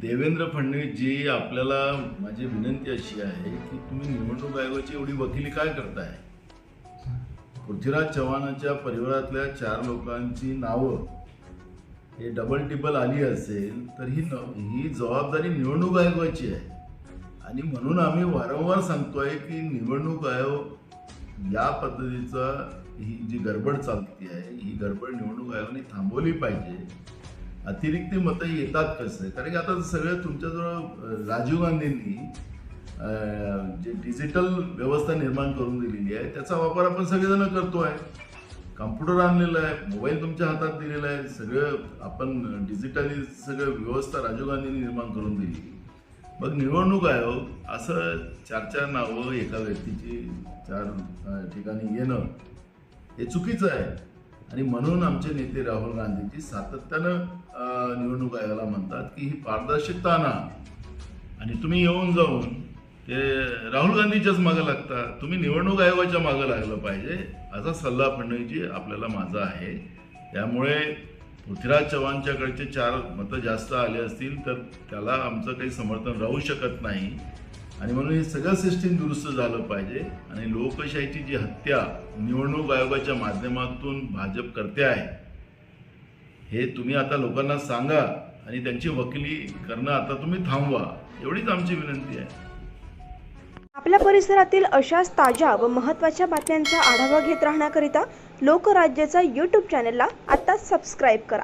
देवेंद्र फडणवीस जी आपल्याला माझी विनंती अशी आहे की तुम्ही निवडणूक आयोगाची एवढी वकिली काय करताय? पृथ्वीराज चव्हाणांच्या परिवारातल्या चार लोकांची नावं हे डबल टिबल आली असेल तर ही न ही जबाबदारी निवडणूक आयोगाची आहे. आणि म्हणून आम्ही वारंवार सांगतोय की निवडणूक आयोग या पद्धतीचा ही जी गडबड चालती आहे ही गडबड निवडणूक आयोगाने थांबवली पाहिजे. अतिरिक्त मतं येतात कसं? कारण की आता सगळं तुमच्याजवळ राजीव गांधींनी जे डिजिटल व्यवस्था निर्माण करून दिलेली आहे त्याचा वापर आपण सगळेजण करतोय. कम्प्युटर आणलेला आहे मोबाईल तुमच्या हातात दिलेला आहे सगळं आपण डिजिटली सगळं व्यवस्था राजीव गांधींनी निर्माण करून दिली. मग निवडणूक आयोग असं चार चार नावं एका व्यक्तीची चार ठिकाणी येणं हे चुकीचं आहे. आणि म्हणून आमचे नेते राहुल गांधीजी सातत्यानं निवडणूक आयोगाला म्हणतात की ही पारदर्शकता आणा. आणि तुम्ही येऊन जाऊन ते राहुल गांधीच्याच मागं लागता. तुम्ही निवडणूक आयोगाच्या मागं लागलं पाहिजे. असा सल्ला फडणवीसजी आपल्याला माझा आहे. त्यामुळे पृथ्वीराज चव्हाणच्याकडचे चार मतं जास्त आले असतील तर त्याला आमचं काही समर्थन राहू शकत नाही. आणि म्हणून हे सगळं सिस्टीम दुरुस्त झालं पाहिजे. आणि लोकशाहीची जी हत्या निवडणूक आयोगाच्या माध्यमातून भाजप करते आहे हे तुम्ही आता लोकांना सांगा आणि त्यांची वकिली करणं आता तुम्ही थांबवा. एवढीच आमची विनंती आहे. आपल्या परिसरातील अशाच ताज्या व महत्त्वाच्या बातम्यांचा आढावा घेत राहण्याकरिता लोकराज्याचा यूट्यूब चॅनलला आत्ताच सबस्क्राईब करा.